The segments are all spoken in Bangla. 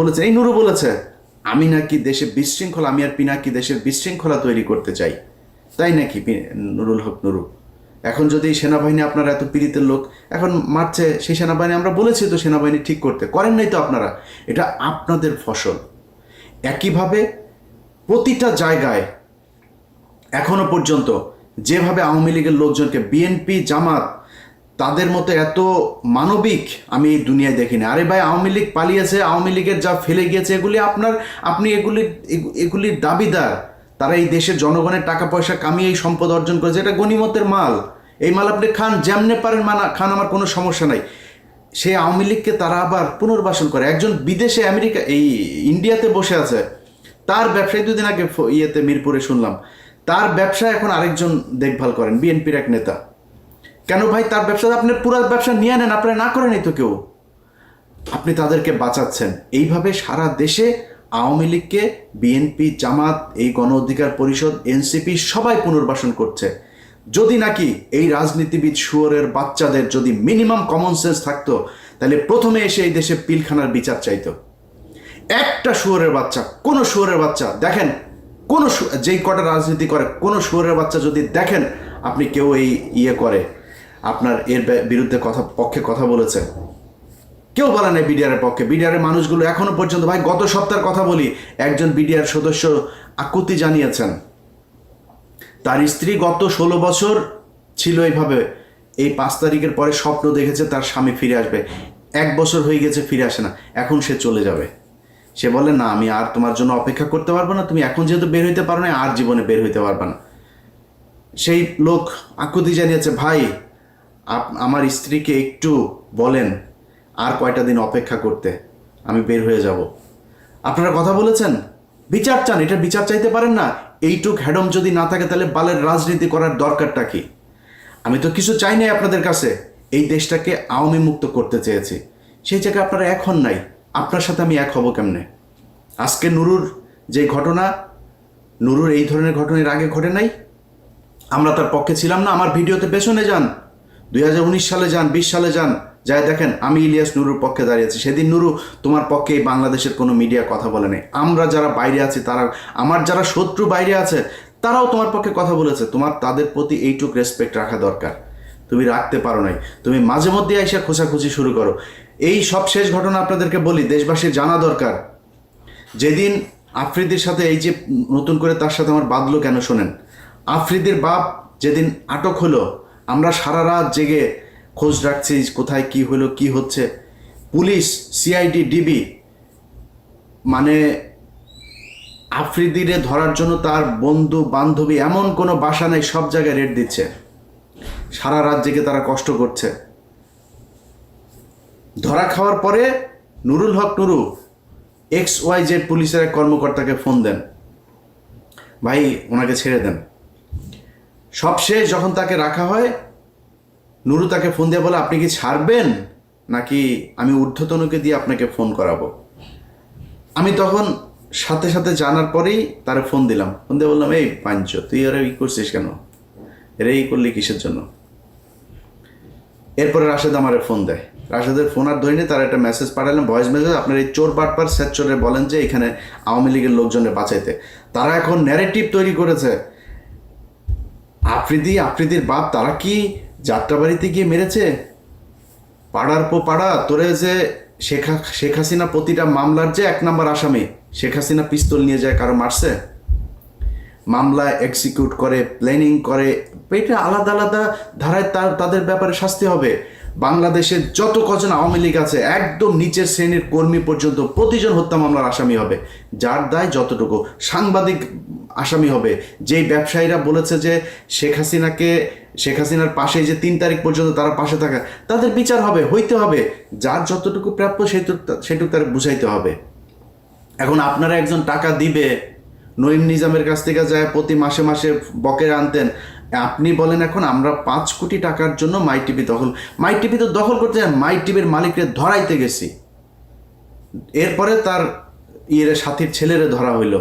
বলেছে, এই নুরু বলেছে, আমি নাকি দেশে বিশৃঙ্খলা, আমি আর পিনাকি দেশের বিশৃঙ্খলা তৈরি করতে চাই। তাই নাকি নুরুল হক নুরু? এখন যদি সেনাবাহিনী আপনারা এত পীড়িতের লোক, এখন মারছে সেই সেনাবাহিনী, আমরা বলেছি তো সেনাবাহিনী ঠিক করতে, করেন নাই তো আপনারা? এটা আপনাদের ফসল। একইভাবে প্রতিটা জায়গায় এখনও পর্যন্ত যেভাবে আওয়ামী লীগের লোকজনকে, বিএনপি, জামাত তাদের মতো এত মানবিক আমি এই দুনিয়ায় দেখিনি। আরে ভাই, আওয়ামী লীগ পালিয়েছে, আওয়ামী লীগের যা ফেলে গিয়েছে, এগুলি আপনার, আপনি এগুলি, এগু- এগুলির দাবিদার। তারা এই দেশের জনগণের টাকা পয়সা কামিয়ে এই সম্পদ অর্জন করেছে, এটা গণিমতের মাল। এই মাল আপনি খান, যেমনে পারেন মানা, খান, আমার কোনো সমস্যা নাই। সেই আওয়ামী লীগকে তারা আবার পুনর্বাসন করে। একজন বিদেশে আমেরিকা, এই ইন্ডিয়াতে বসে আছে, তার ব্যবসায়ী দুদিন আগে ইয়েতে মিরপুরে শুনলাম, তার ব্যবসা এখন আরেকজন দেখভাল করেন, বিএনপির এক নেতা। কেন ভাই, তার ব্যবসা আপনি পুরো ব্যবসা নিয়ে নেন, আপনারা না করেনই তো কেউ। আপনি তাদেরকে বাঁচাচ্ছেন। এইভাবে সারা দেশে আওয়ামী লীগকে বিএনপি জামাত, এই গণ অধিকার পরিষদ এনসিপি সবাই পুনর্বাসন করছে। যদি নাকি এই রাজনীতিবিদ শুয়োরের বাচ্চাদের যদি মিনিমাম কমন সেন্স থাকতো, তাহলে প্রথমে এসে এই দেশে পিলখানার বিচার চাইতো। একটা শুয়োরের বাচ্চা, কোনো শুয়োরের বাচ্চা, দেখেন, কোনো যেই কটা রাজনীতি করে, কোনো শুয়োরের বাচ্চা যদি দেখেন, আপনি কেউ এই ইয়ে করে। আপনার এর বিরুদ্ধে কথা পক্ষে কথা বলেছে কেউ বলে নাই বিডিআরের পক্ষে। বিডিআরের মানুষগুলো এখনও পর্যন্ত, ভাই, গত সপ্তাহের কথা বলি, একজন বিডিআর সদস্য আকুতি জানিয়েছেন। তার স্ত্রী গত ষোলো বছর ছিল এইভাবে। এই পাঁচ তারিখের পরে স্বপ্ন দেখেছে তার স্বামী ফিরে আসবে। এক বছর হয়ে গেছে, ফিরে আসে না। এখন সে চলে যাবে। সে বলে না, আমি আর তোমার জন্য অপেক্ষা করতে পারব না। তুমি এখন যেহেতু বের হইতে পারো না আর জীবনে বের হইতে পারবে না। সেই লোক আকুতি জানিয়েছে, ভাই আমার স্ত্রীকে একটু বলেন আর কয়টা দিন অপেক্ষা করতে, আমি বের হয়ে যাব। আপনারা কথা বলেছেন? বিচার চান, এটা বিচার চাইতে পারেন না? এইটুক হ্যাডম যদি না থাকে, তাহলে বালের রাজনীতি করার দরকারটা কি? আমি তো কিছু চাই নাই আপনাদের কাছে। এই দেশটাকে আওয়ামী মুক্ত করতে চেয়েছি। সেই জায়গায় আপনারা এখন নাই। আপনার সাথে আমি এক হব কেমনে? আজকে নুরুর যে ঘটনা, নুরুর এই ধরনের ঘটনার আগে ঘটে নাই? আমরা তার পক্ষে ছিলাম না। আমার ভিডিওতে পেছনে যান। দুই হাজার উনিশ সালে যান, বিশ সালে যান যাই দেখেন, আমি ইলিয়াস নুরুর পক্ষে দাঁড়িয়েছি সেদিন নুরু তোমার পক্ষে এই বাংলাদেশের কোনো মিডিয়া কথা বলে নেই। আমরা যারা বাইরে আছি, তারা, আমার যারা শত্রু বাইরে আছে, তারাও তোমার পক্ষে কথা বলেছে। তোমার, তাদের প্রতি এইটুক রেসপেক্ট রাখা দরকার। তুমি রাখতে পারো নাই। তুমি মাঝে মধ্যে এসে খোঁচাখুচি শুরু করো। এই সব শেষ ঘটনা আপনাদেরকে বলি দেশবাসীর জানা দরকার। যেদিন আফ্রিদির সাথে এই যে নতুন করে তার সাথে আমার বাঁধলো কেন শোনেন? আফ্রিদির বাপ যেদিন আটক হলো আমরা সারা রাত জেগে খোঁজ রাখছি কোথায় কি হলো, কি হচ্ছে। পুলিশ সিআইডি ডিবি মানে আফ্রিদিরে ধরার জন্য তার বন্ধু, বান্ধবী, এমন কোনো বাসা নেই, সব জায়গায় রেড দিচ্ছে। সারা রাত জেগে তারা কষ্ট করছে। ধরা খাওয়ার পরে Nurul Haque Nuru X Y Z পুলিশের এক কর্মকর্তাকে ফোন দেন। ভাই, ওনাকে ছেড়ে দেন। সবশেষ যখন তাকে রাখা হয়, নুরু তাকে ফোন দিয়ে বলে, আপনি কি ছাড়বেন? নাকি আমি ঊর্ধ্বতনকে দিয়ে আপনাকে ফোন করাবো? আমি তখন সাথে সাথে জানার পরেই তার ফোন দিলাম। ফোন দিয়ে বললাম, এই পাঞ্চ, তুই এরা ই করছিস কেন? এরা ই করলি কিসের জন্য? এরপরে রাশেদ আমারে ফোন দেয়। রাশেদের ফোন আর ধরিনি, তার একটা মেসেজ পাঠালাম ভয়েস মেসেজ আপনার এই চোর বাটপার স্যাচরে বলেন যে এখানে আওয়ামী লীগের লোকজনের বাঁচাইতে। তারা এখন ন্যারেটিভ তৈরি করেছে। আফ্রিদি আফ্রিদির বাপ, তারা কি যাত্রাবাড়িতে গিয়ে মেরেছে? পাড়ার পো পাড়া, তোরে যে শেখ শেখ হাসিনা প্রতিটা মামলার যে এক নম্বর আসামি, শেখ হাসিনা পিস্তল নিয়ে যায় কারও মারছে? মামলা এক্সিকিউট করে প্ল্যানিং করে, এটা আলাদা আলাদা ধারায় তার, তাদের ব্যাপারে শাস্তি হবে। বাংলাদেশের যত কজন আওয়ামী লীগ আছে, একদম নিচের শ্রেণির কর্মী পর্যন্ত প্রতিজন হত্যা মামলার আসামি হবে। যার দায় যতটুকু। সাংবাদিক আসামি হবে। যেই ব্যবসায়ীরা বলেছে যে শেখ হাসিনাকে, শেখ হাসিনার পাশে যে তিন তারিখ পর্যন্ত তারা পাশে থাকা, তাদের বিচার হবে, হইতে হবে। যার যতটুকু প্রাপ্য সেটুকু সেটুকু তার বুঝাইতে হবে। এখন আপনারা একজন টাকা দিবে, নঈম নিজামের কাছ থেকে যায় প্রতি মাসে মাসে বকের আনতেন, আপনি বলেন এখন আমরা পাঁচ কোটি টাকার জন্য মাই টিভি দখল, মাই টিভি তো দখল করতে যান, মাই টিভির মালিককে ধরাইতে গেছি। এরপরে তার ইয়ের, সাথীর ছেলেরে ধরা হইল।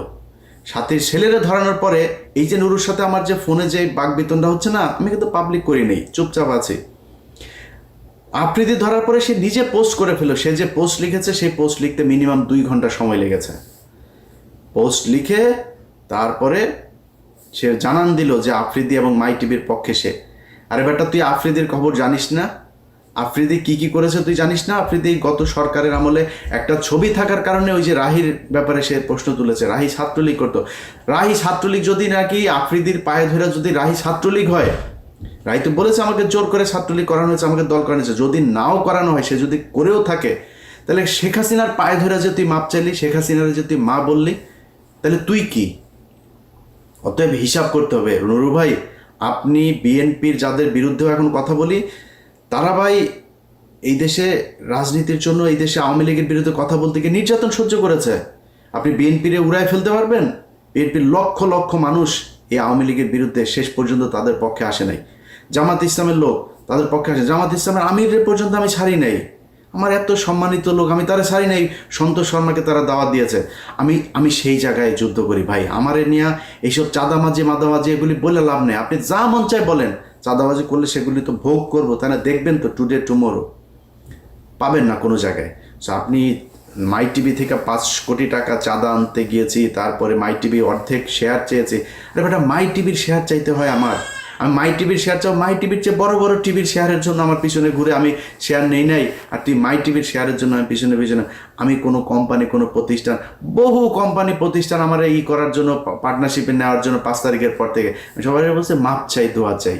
সাথীর ছেলেরে ধরানোর পরে এই যে নুরুর সাথে আমার যে ফোনে যে বাগবিতনটা হচ্ছে না, আমি কিন্তু পাবলিক করি নেই, চুপচাপ আছি। আফ্রিদি ধরার পরে সে নিজে পোস্ট করে ফেলো সে যে পোস্ট লিখেছে, সেই পোস্ট লিখতে মিনিমাম দুই ঘণ্টা সময় লেগেছে। পোস্ট লিখে তারপরে সে জানান দিল যে আফ্রিদি এবং মাই টিভির পক্ষে সে। আরে বেটা তুই আফ্রিদির খবর জানিস না? আফ্রিদি কি কি করেছে তুই জানিস না? আফ্রিদি গত সরকারের আমলে একটা ছবি থাকার কারণে ওই যে রাহির ব্যাপারে সে প্রশ্ন তুলেছে, রাহি ছাত্রলীগ করতো। রাহি ছাত্রলীগ যদি নাকি আফ্রিদির পায়ে ধরে যদি রাহি ছাত্রলীগ হয় রাই তো বলেছে আমাকে জোর করে ছাত্রলীগ করানো হয়েছে, আমাকে দল করানো হয়েছে, যদি নাও করানো হয়, সে যদি করেও থাকে, তাহলে শেখ হাসিনার পায়ে ধরে যে তুই মাপ চাইলি, শেখ হাসিনার যে তুই মা বললি, তাহলে তুই কি? অতএব হিসাব করতে হবে। নুরু ভাই, আপনি বিএনপির যাদের বিরুদ্ধেও এখন কথা বলি তারা ভাই এই দেশে রাজনীতির জন্য, এই দেশে আওয়ামী লীগের বিরুদ্ধে কথা বলতে গিয়ে নির্যাতন সহ্য করেছে। আপনি বিএনপিরে উড়ায় ফেলতে পারবেন? বিএনপির লক্ষ লক্ষ মানুষ এই আওয়ামী লীগের বিরুদ্ধে শেষ পর্যন্ত তাদের পক্ষে আসে নাই। জামাত ইসলামের লোক তাদের পক্ষে আসে জামাত ইসলামের আমিরের পর্যন্ত আমি ছাড়ি নাই। আমার এত সম্মানিত লোক আমি তারা ছাড়ি নাই। সন্তোষ শর্মাকে তারা দাওয়াত দিয়েছে। আমি আমি সেই জায়গায় যুদ্ধ করি ভাই। আমার নিয়ে এইসব চাঁদামাজি মাদামাজি এগুলি বলে লাভ নেই। আপনি যা মন চায় বলেন। চাঁদাবাজি করলে সেগুলি তো ভোগ করব তাহলে দেখবেন তো টুডে টুমোরো পাবেন না কোনো জায়গায়। সো আপনি মাই টিভি থেকে পাঁচ কোটি টাকা চাঁদা আনতে গিয়েছি, তারপরে মাই টিভি অর্ধেক শেয়ার চেয়েছি। আরে বেটা মাই টিভির শেয়ার চাইতে হয় আমার। আমি মাই টিভির শেয়ার চাও মাই টিভির চেয়ে বড় বড় টিভির শেয়ারের জন্য আমার পিছনে ঘুরে আমি শেয়ার নেই নাই। আর তুই মাই টিভির শেয়ারের জন্য আমি পিছনে পিছনে। আমি কোনো কোম্পানি কোনো প্রতিষ্ঠান, বহু কোম্পানি প্রতিষ্ঠান আমার এই করার জন্য পার্টনারশিপে নেওয়ার জন্য পাঁচ তারিখের পর থেকে। সবাই বলছে, মাপ চাই, দোয়া চাই।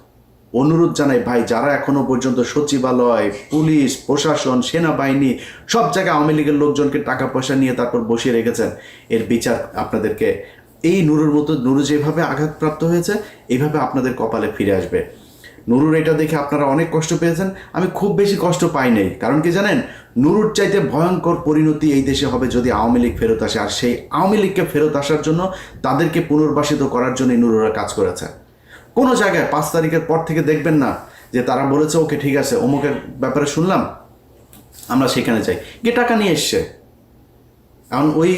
অনুরোধ জানাই, ভাই, যারা এখনও পর্যন্ত সচিবালয়, পুলিশ, প্রশাসন, সেনাবাহিনী, সব জায়গায় আওয়ামী লীগের লোকজনকে টাকা পয়সা নিয়ে তারপর বসিয়ে রেখেছেন, এর বিচার আপনাদেরকে এই নুরুর মতো, নুরু যেভাবে আঘাতপ্রাপ্ত হয়েছে এইভাবে আপনাদের কপালে ফিরে আসবে। নুরুর এটা দেখে আপনারা অনেক কষ্ট পেয়েছেন। আমি খুব বেশি কষ্ট পাই নাই। কারণ কি জানেন? নুরুর চাইতে ভয়ঙ্কর পরিণতি এই দেশে হবে যদি আওয়ামী লীগ ফেরত আসে। আর সেই আওয়ামী লীগকে ফেরত আসার জন্য তাদেরকে পুনর্বাসিত করার জন্য নুরুরা কাজ করেছে। কোনো জায়গায় পাঁচ তারিখের পর থেকে দেখবেন না যে তারা বলেছে, ওকে, ঠিক আছে, অমুকের ব্যাপারে শুনলাম, আমরা সেখানে যাই। গিয়ে টাকা নিয়ে এসছে। এখন ওই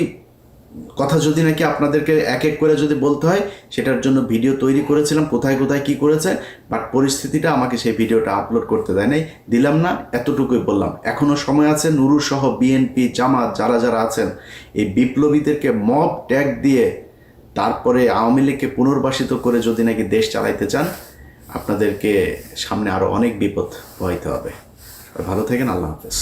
কথা যদি নাকি আপনাদেরকে এক এক করে যদি বলতে হয়, সেটার জন্য ভিডিও তৈরি করেছিলাম, কোথায় কোথায় কি করেছে, বাট পরিস্থিতিটা আমাকে সেই ভিডিওটা আপলোড করতে দেয় নাই। দিলাম না, এতটুকুই বললাম। এখনও সময় আছে নুরু সহ বিএনপি জামাত যারা যারা আছেন, এই বিপ্লবীদেরকে মব ট্যাগ দিয়ে তারপরে আওয়ামী লীগকে পুনর্বাসিত করে যদি নাকি দেশ চালাইতে চান, আপনাদেরকে সামনে আরও অনেক বিপদ বহাইতে হবে। ভালো থাকেন, আল্লাহ হাফেজ।